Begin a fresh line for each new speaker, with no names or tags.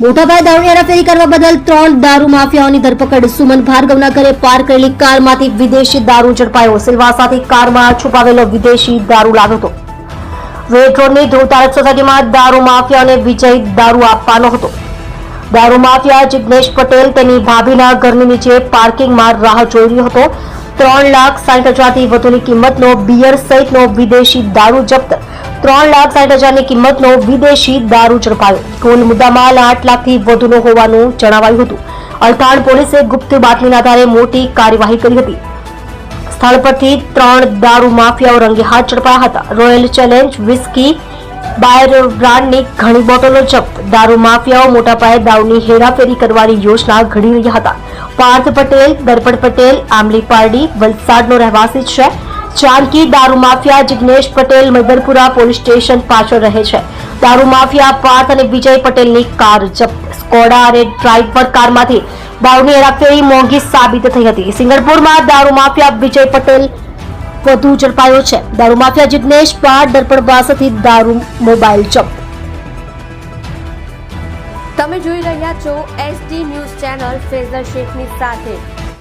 મોટાભાઈ દારૂની હેરાફેરી કરવા બદલ ત્રણ દારૂ માફિયાઓની ધરપકડ. સુમન ભાર્ગવના ઘરે પાર્ક કરેલી કારમાંથી વિદેશી દારૂ ઝડપાયો. સિલવાસાથી કારમાં છુપાવેલો વિદેશી દારૂ લાવ્યો હતો. વેટ રોડની ધ્રુવતારક સોસાયટીમાં દારૂ માફિયાને વિજય દારૂ આપવાનો હતો. દારૂ માફિયા જિગ્નેશ પટેલ તેની ભાભીના ઘરની નીચે પાર્કિંગમાં રાહ જોઈ રહ્યો હતો. ત્રણ લાખ સાઠ હજારથી વધુની કિંમતનો બિયર સહિતનો વિદેશી દારૂ જપ્ત. ત્રણ લાખ સાઠ હજારની કિંમતનો વિદેશી દારૂ ઝડપાયો. કુલ મુદ્દામાલ આઠ લાખથી વધુનો હોવાનું જણાવાયું હતું. અલથાણ પોલીસે ગુપ્ત બાતમીના આધારે મોટી કાર્યવાહી કરી હતી. સ્થળ પરથી ત્રણ દારૂ માફિયાઓ રંગે હાથ ઝડપાયા હતા. રોયલ ચેલેન્જ વિસ્કી બાયર બ્રાન્ડની ઘણી બોટલો જપ્ત. દારૂ માફિયાઓ મોટા પાયે દારૂની હેરાફેરી કરવાની યોજના ઘડી રહ્યા હતા. પાર્થ પટેલ, દર્પણ પટેલ આમલી પારડી, વલસાડનો રહેવાસી છે. જાનકી દારૂ mafia Jignesh Patel Madarpura police station પાછળ રહે છે. દારૂ માફિયા પાર્થ અને વિજય પટેલની કાર જપ્ત. સ્કોડા અને ડ્રાઈવર કારમાંથી દારૂની હેરાફેરી મોંઘી સાબિત થઈ હતી. સિંગરપુરમાં દારૂ માફિયા વિજય પટેલ વધુ ઝડપાયો છે. દારૂ માફિયા જિગ્નેશ પાર દર્પણ પાસેથી દારૂ મોબાઈલ જપ્ત.
તમે જોઈ રહ્યા છો એસટી ન્યૂઝ ચેનલ ફેઝલ શેખની સાથે.